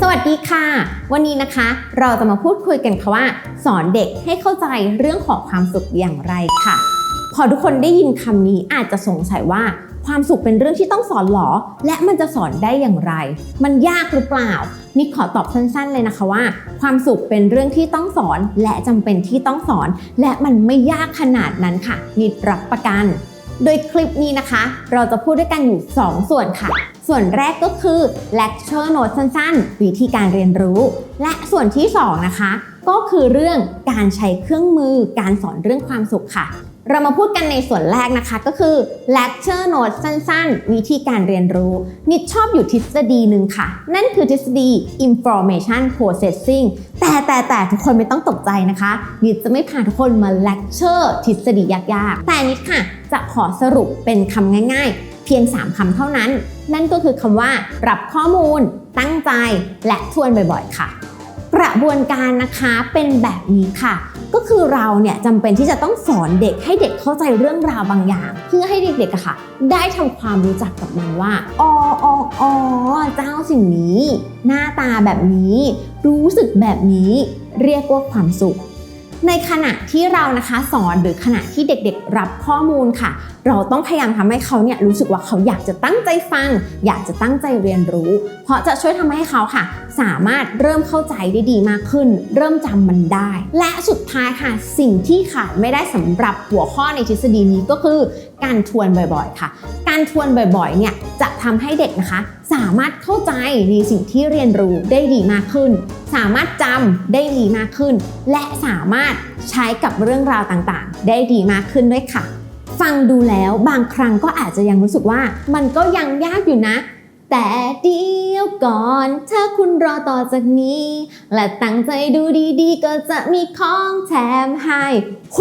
สวัสดีค่ะ วันนี้นะคะเราจะมาพูดคุยกันค่ะว่า สอนเด็กให้เข้าใจเรื่องของความสุขอย่างไรค่ะ พอทุกคนได้ยินคำนี้อาจจะสงสัยว่าความสุขเป็นเรื่องที่ต้องสอนหรอ และมันจะสอนได้อย่างไร มันยากหรือเปล่า นี่ขอตอบสั้นๆเลยนะคะว่า ความสุขเป็นเรื่องที่ต้องสอน และจำเป็นที่ต้องสอน และมันไม่ยากขนาดนั้นค่ะนิดรับประกัน โดยคลิปนี้นะคะ เราจะพูดด้วยกันอยู่ 2 ส่วนค่ะ ส่วนแรกก็คือ lecture note สั้นๆ วิธีการเรียนรู้ และส่วนที่ 2 นะคะ ก็คือเรื่องการใช้เครื่องมือการสอนเรื่องความสุขค่ะ เรามาพูดกันในส่วนแรกนะคะก็คือ lecture notes สั้นๆ วิธีการเรียนรู้ นิดชอบอยู่ทฤษฎีหนึ่งค่ะ นั่นคือทฤษฎี information processing แต่แต่แต่ทุกคนไม่ต้องตกใจนะคะ นิดจะไม่พาทุกคนมา lecture ทฤษฎียากๆ แต่นิดค่ะ จะขอสรุปเป็นคำง่ายๆ เพียง 3คำเท่านั้น นั่นก็คือคำว่า รับข้อมูล ตั้งใจ และทวนบ่อยๆ ค่ะ กระบวนการนะคะเป็นแบบนี้ค่ะ ก็คือเราเนี่ยจำเป็นที่จะต้องสอนเด็กให้เด็กเข้าใจเรื่องราวบางอย่าง เพื่อให้เด็กๆอะค่ะ ได้ทำความรู้จักกับมันว่าอ๋ออ๋ออ๋อเจ้าสิ่งนี้ หน้าตาแบบนี้ รู้สึกแบบนี้ เรียกว่าความสุข ในขณะที่เรานะคะสอนหรือขณะที่เด็กๆ รับข้อมูลค่ะ เราต้องพยายามทำให้เขาเนี่ยรู้สึกว่าเขาอยากจะตั้งใจฟัง อยากจะตั้งใจเรียนรู้ เพราะจะช่วยทำให้เขาค่ะ สามารถเริ่มเข้าใจได้ดีมากขึ้น เริ่มจำมันได้ และสุดท้ายค่ะสิ่งที่ขาดไม่ได้สำหรับหัวข้อในทฤษฎีนี้ก็คือการทวนบ่อยๆ ค่ะ การทวนบ่อยๆ เนี่ยจะทำให้เด็กนะคะ สามารถเข้าใจในสิ่งที่เรียนรู้ได้ดีมากขึ้น สามารถจำได้ดีมากขึ้น และสามารถใช้กับเรื่องราวต่างๆ ได้ดีมากขึ้นด้วยค่ะ ฟังดูแล้วบางครั้งก็อาจจะยังรู้สึกว่ามันก็ยังยากอยู่นะ แต่เดียวก่อน ถ้าคุณรอต่อจากนี้ และตั้งใจดูดีๆ ก็จะมีของแถมให้ โห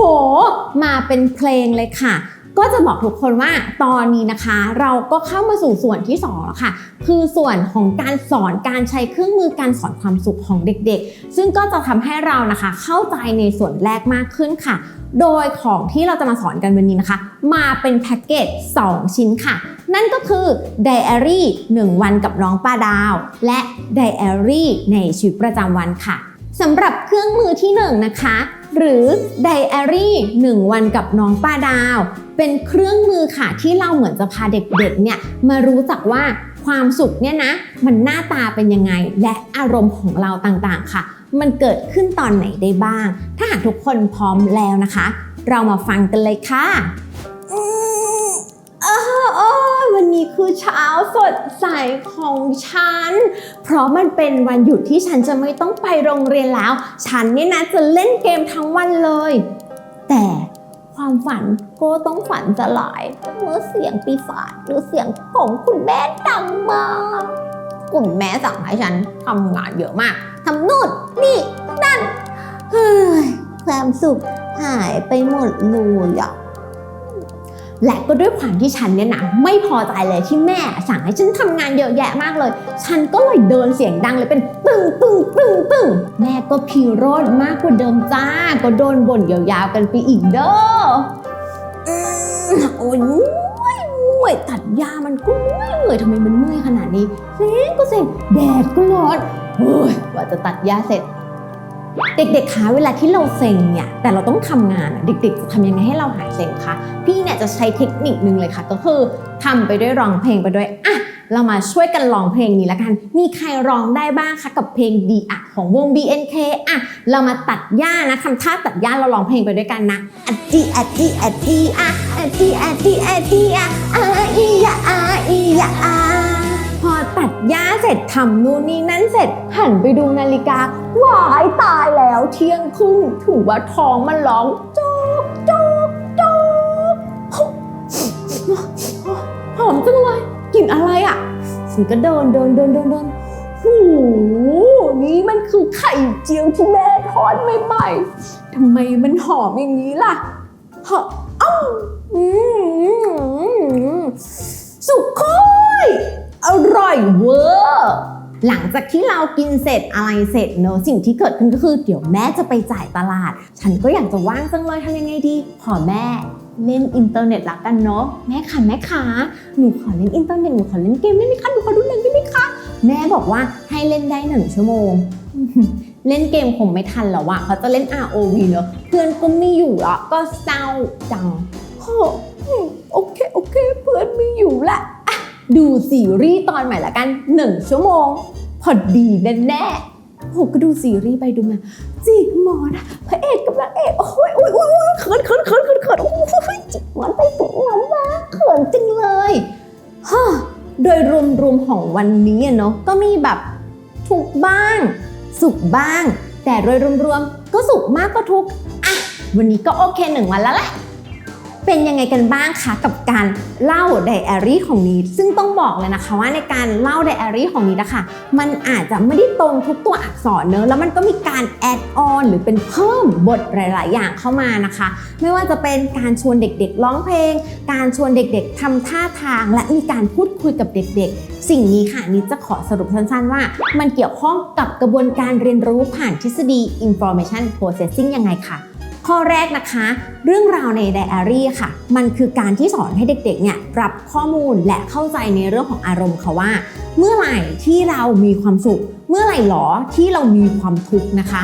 มาเป็นเพลงเลยค่ะ ก็จะบอกทุกคนว่าตอนนี้นะคะ เราก็เข้ามาสู่ส่วนที่2แล้วค่ะ คือส่วนของการสอนการใช้เครื่องมือการสอนความสุขของเด็กๆ ซึ่งก็จะทำให้เรานะคะ เข้าใจในส่วนแรกมากขึ้นค่ะ โดยของที่เราจะมาสอนกันวันนี้นะคะ มาเป็นแพ็กเกจ2 ชิ้นค่ะ นั่นก็คือไดอารี่1วันกับน้องป้าดาว และไดอารี่ในชีวิตประจำวันค่ะสำหรับเครื่องมือที่1นะคะ หรือไดอารี่1วันกับน้องป้าดาว เป็นเครื่องมือค่ะที่เราเหมือนจะพาเด็กๆเนี่ยมารู้จักว่าความสุขเนี่ยนะมันหน้าตาเป็นยังไง และอารมณ์ของเราต่างๆค่ะ มันเกิดขึ้นตอนไหนได้บ้าง ถ้าหากทุกคนพร้อมแล้วนะคะ เรามาฟังกันเลยค่ะ อืมอ้าวโอ้ยวันนี้คือเช้าสดใสของฉัน เพราะมันเป็นวันหยุดที่ฉันจะไม่ต้องไปโรงเรียนแล้ว ฉันเนี่ยนะจะเล่นเกมทั้งวันเลย แต่ความฝันก็ต้องฝันสลายเมื่อเสียงปีศาจหรือเสียงของคุณแม่ดังมาคุณแม่สั่งให้ฉันทำงานเยอะมากทำนู่นนี่นั่นเฮ้ยความสุขหายไปหมดเลยอะ และก็ด้วยความที่ฉันเนี่ยนะไม่พอใจเลยที่แม่สั่งให้ฉันทำงานเยอะแยะมากเลย ฉันก็เลยเดินเสียงดังเลยเป็นตึ้งตึ้งตึ้งตึ้งแม่ก็พิโรธมากกว่าเดิมจ้า ก็โดนบ่นยาวๆกันไปอีกเด้อโอ้ยื่อยตัดยามันก็เมื่อยเมื่อยทำไมมันเมื่อยขนาดนี้เซ็งก็เซ็งแดดก็ร้อนเฮ้ยกว่าจะตัดยาเสร็จ เด็กๆคะเวลาที่เราเซ็งเนี่ยแต่เราต้องทำงานอะเด็กๆจะทำยังไงให้เราหายเซ็งคะพี่เนี่ยจะใช้เทคนิคนึงเลยค่ะ ก็คือทำไปด้วยร้องเพลงไปด้วยอะเรามาช่วยกันร้องเพลงนี้ละกัน มีใครร้องได้บ้างคะกับเพลงดีอะของวง BNK อะเรามาตัดหญ้านะทำท่าตัดหญ้าเราร้องเพลงไปด้วยกันนะอะจีอะจีอะจีอะอะจีอะจีอะจีอะอาอียะอาอียะอา ตัดหญ้าเสร็จทำนู่นนี่นั่นเสร็จ หันไปดูนาฬิกาวายตายแล้วเที่ยงครึ่งถือว่าท้องมันร้องจ๊กจ๊กจ๊กหอมจังเลยกลิ่นอะไรอะฉันก็เดินเดินเดินเดินเดินหูนี่มันคือไข่เจียวที่แม่ทอดใหม่ๆทำไมมันหอมอย่างนี้ล่ะหอมอ้าวอืม อยเวอร์หลังจากที่เรากินเสร็จอะไรเสร็จเนอะสิ่งที่เกิดขึ้นก็คือ เดี๋ยวแม่จะไปจ่ายตลาด ฉันก็อยากจะว่างจังเลยทำยังไงดี ขอแม่เล่นอินเทอร์เน็ตละกันเนาะแม่ค่ะแม่ขาหนูขอเล่นอินเทอร์เน็ตหนูขอเล่นเกมได้ไหมคะหนูขอดูหนังได้ไหมคะแม่บอกว่าให้เล่นได้หนึ่งชั่วโมง เล่นเกมคงไม่ทันแล้วอะเขาจะเล่น ROV เนอะเพื่อนก็ไม่อยู่ละก็เศร้าจังโอเคโอเค เพื่อนไม่อยู่ละ ดูซีรีส์ตอนใหม่ละกันหนึ่งชั่วโมง พอดีแน่แน่ๆโอ้ก็ดูซีรีส์ไปดูมาจิกหมอนพระเอกกับนางเอกโอ้ยโอ้ยโอ้ยโอ้ยเขินเขินเขินเขินเขินโอ้ยจิกหมอนไปจิกหมอนมาเขินจริงเลยฮ่าโดยรวมๆของวันนี้เนาะก็มีแบบทุกบ้าง สุขบ้าง แต่โดยรวมๆก็สุขมากก็ทุกอะวันนี้ก็โอเคหนึ่งวันแล้วแหละ เป็นยังไงกันบ้างคะกับการเล่าไดอารี่ของนีดซึ่งต้องบอกเลยนะคะว่าในการเล่าไดอารี่ของนีดนะคะมันอาจจะไม่ได้ตรงทุกตัวอักษรเนอะแล้วมันก็มีการแอดออนหรือเป็นเพิ่มบทหลาย ๆ อย่างเข้ามานะคะ ไม่ว่าจะเป็นการชวนเด็ก ๆ ร้องเพลง การชวนเด็ก ๆทำท่าทาง และมีการพูดคุยกับเด็ก ๆ สิ่งนี้ค่ะนิดจะขอสรุปสั้น ๆ ว่า มันเกี่ยวข้องกับกระบวนการเรียนรู้ผ่านทฤษฎี information processing ยังไงค่ะ ข้อแรกนะคะ เรื่องราวในไดอารี่ค่ะ มันคือการที่สอนให้เด็กๆเนี่ยรับข้อมูลและเข้าใจในเรื่องของอารมณ์ค่ะว่า เมื่อไหร่ที่เรามีความสุข เมื่อไหร่หรอที่เรามีความทุกข์นะคะ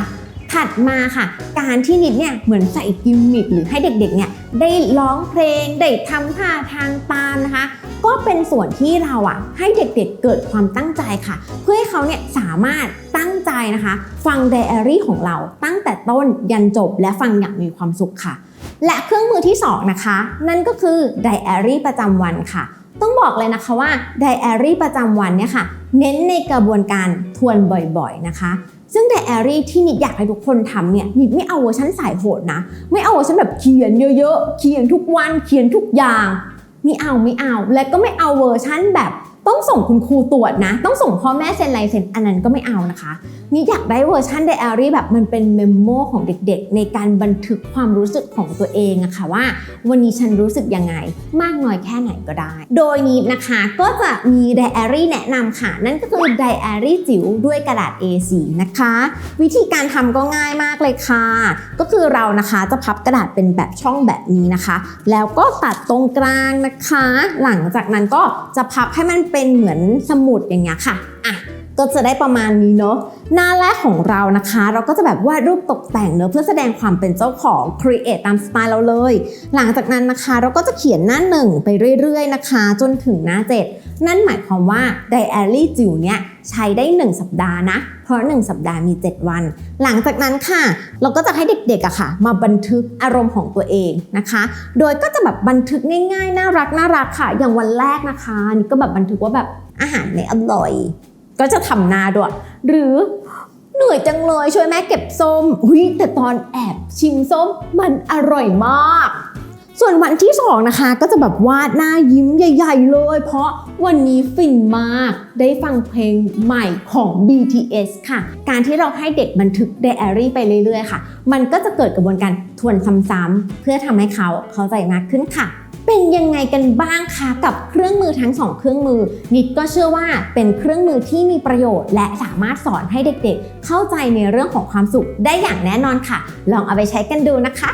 ถัดมาค่ะ การที่นิดเนี่ยเหมือนใส่กิมมิคหรือให้เด็กๆเนี่ยได้ร้องเพลงได้ทำท่าทางตามนะคะ ก็เป็นส่วนที่เราอะให้เด็กๆเกิดความตั้งใจค่ะ เพื่อให้เขาเนี่ยสามารถตั้งใจนะคะ ฟังไดอารี่ของเราตั้งแต่ต้นยันจบและฟังอย่างมีความสุขค่ะ และเครื่องมือที่สองนะคะ นั่นก็คือไดอารี่ประจำวันค่ะ ต้องบอกเลยนะคะว่าไดอารี่ประจำวันเนี่ยค่ะเน้นในกระบวนการทวนบ่อยๆนะคะซึ่งไดอารี่ที่นิดอยากให้ทุกคนทำเนี่ยนิดไม่เอาเวอร์ชันสายโหดนะ ไม่เอาเวอร์ชันแบบเขียนเยอะๆ เขียนทุกวันเขียนทุกอย่าง ไม่เอาไม่เอา และก็ไม่เอาเวอร์ชั่นแบบ ต้องส่งคุณครูตรวจนะ ต้องส่งพ่อแม่เซ็นลายเซ็นอันนั้นก็ไม่เอานะคะ นี่อยากได้เวอร์ชันไดอารี่แบบมันเป็นเมมโมของเด็กๆ ในการบันทึกความรู้สึกของตัวเองอะค่ะว่า วันนี้ฉันรู้สึกยังไง มากน้อยแค่ไหนก็ได้ โดยนี้นะคะก็จะมีไดอารี่แนะนำค่ะ นั่นก็คือไดอารี่จิ๋วด้วยกระดาษ A4 นะคะ วิธีการทำก็ง่ายมากเลยค่ะ ก็คือเรานะคะจะพับกระดาษเป็นแบบช่องแบบนี้นะคะ แล้วก็ตัดตรงกลางนะคะ หลังจากนั้นก็จะพับให้มันเป็นเหมือนสมุดอย่างเงี้ยค่ะอะก็จะได้ประมาณนี้เนาะหน้าแรกของเรานะคะ เราก็จะแบบวาดรูปตกแต่งเนอะเพื่อแสดงความเป็นเจ้าของ create ตามสไตล์เราเลย หลังจากนั้นนะคะ เราก็จะเขียนหน้าหนึ่งไปเรื่อยๆนะคะ จนถึงหน้าเจ็ด นั่นหมายความว่าไดอารี่จิ๋วเนี่ยใช้ได้ 1 สัปดาห์นะ เพราะ 1 สัปดาห์มี 7 วัน หลังจากนั้นค่ะ เราก็จะให้เด็กๆอะค่ะ มาบันทึกอารมณ์ของตัวเองนะคะ โดยก็จะแบบบันทึกง่ายๆ น่ารักน่ารักค่ะ อย่างวันแรกนะคะนี่ก็แบบบันทึกว่าแบบอาหารไม่อร่อย ก็จะทำหน้าด้วย หรือเหนื่อยจังเลยช่วยแม่เก็บส้ม อุ้ยแต่ตอนแอบชิมส้มมันอร่อยมาก ส่วนวันที่สองนะคะก็จะแบบวาดหน้ายิ้มใหญ่ ๆ เลย เพราะวันนี้ฟินมากได้ฟังเพลงใหม่ของ BTS ค่ะ การที่เราให้เด็กบันทึกไดอารี่ไปเรื่อย ๆ ค่ะ มันก็จะเกิดกระบวนการทวนซ้ำๆเพื่อทำให้เขาเข้าใจมากขึ้นค่ะเป็นยังไงกันบ้างคะกับเครื่องมือทั้งสองเครื่องมือ นิดก็เชื่อว่าเป็นเครื่องมือที่มีประโยชน์ และสามารถสอนให้เด็กๆ เข้าใจในเรื่องของความสุขได้อย่างแน่นอนค่ะ ลองเอาไปใช้กันดูนะคะ